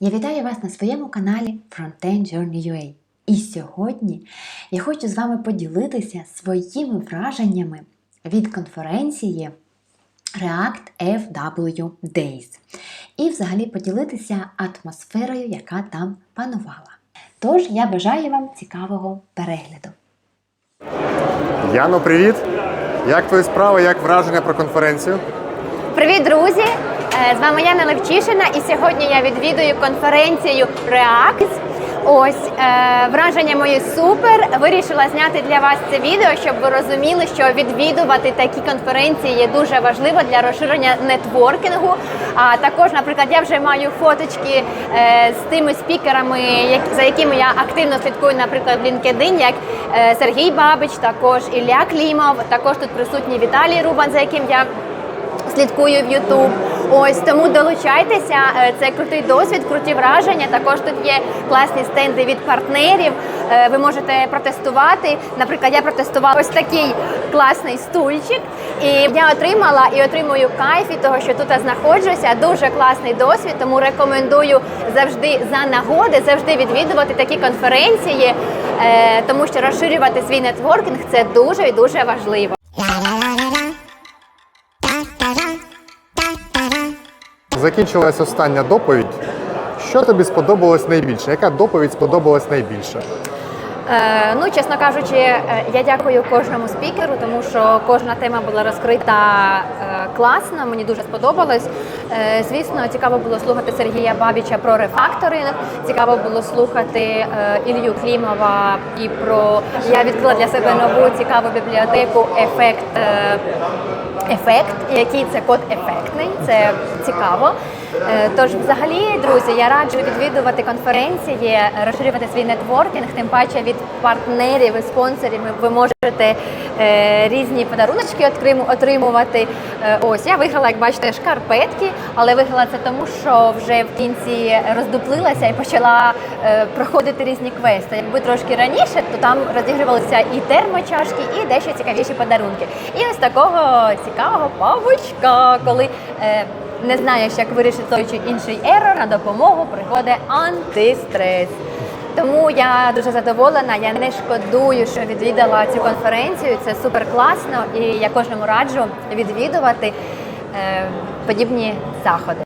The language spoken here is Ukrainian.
Я вітаю вас на своєму каналі Frontend Journey UA. І сьогодні я хочу з вами поділитися своїми враженнями від конференції React FW Days і взагалі поділитися атмосферою, яка там панувала. Тож я бажаю вам цікавого перегляду. Яно, привіт! Як твої справи, як враження про конференцію? Привіт, друзі! Е, З вами Яна Левчишина, і сьогодні я відвідую конференцію React. Ось е, враження мої супер. Вирішила зняти для вас це відео, щоб ви розуміли, що відвідувати такі конференції є дуже важливо для розширення нетворкінгу. А також, наприклад, я вже маю фоточки е, з тими спікерами, як- за якими я активно слідкую, наприклад, в LinkedIn, як е, Сергій Бабич, також Ілля Клімов, також тут присутній Віталій Рубан, за яким я слідкую в YouTube. Ось тому долучайтеся. Е, Це крутий досвід, круті враження. Також тут є класні стенди від партнерів. Е, Ви можете протестувати. Наприклад, я протестувала ось такий класний стульчик, і я отримала і отримую кайф від того, що тут знаходжуся. Дуже класний досвід, тому рекомендую завжди за нагоди, завжди відвідувати такі конференції, е, тому що розширювати свій нетворкінг це дуже і дуже важливо. Закінчилась остання доповідь. Що тобі сподобалось найбільше? Яка доповідь сподобалась найбільше? Е, ну, чесно кажучи, е, я дякую кожному спікеру, тому що кожна тема була розкрита е, класно. Мені дуже сподобалось. Е, звісно, цікаво було слухати Сергія Бабіча про рефакторинг. Цікаво було слухати е, Ілью Клімова і про я відкрила для себе нову цікаву бібліотеку ефект. е, Ефект, який це код ефектний, це цікаво. Е, Тож, взагалі, друзі, я раджу відвідувати конференції, розширювати свій нетворкінг, тим паче від партнерів і спонсорів ви можете різні подаруночки отримувати. Е, Ось я виграла, як бачите, шкарпетки, але виграла це тому, що вже в кінці роздуплилася і почала е, проходити різні квести. Якби трошки раніше, то там розігрувалися і термочашки, і дещо цікавіші подарунки. І ось такого цікавого павучка, коли е, не знаєш, як вирішити той чи інший ерор, на допомогу приходить антистрес. Тому я дуже задоволена. Я не шкодую, що відвідала цю конференцію. Це супер класно, і я кожному раджу відвідувати е, подібні заходи.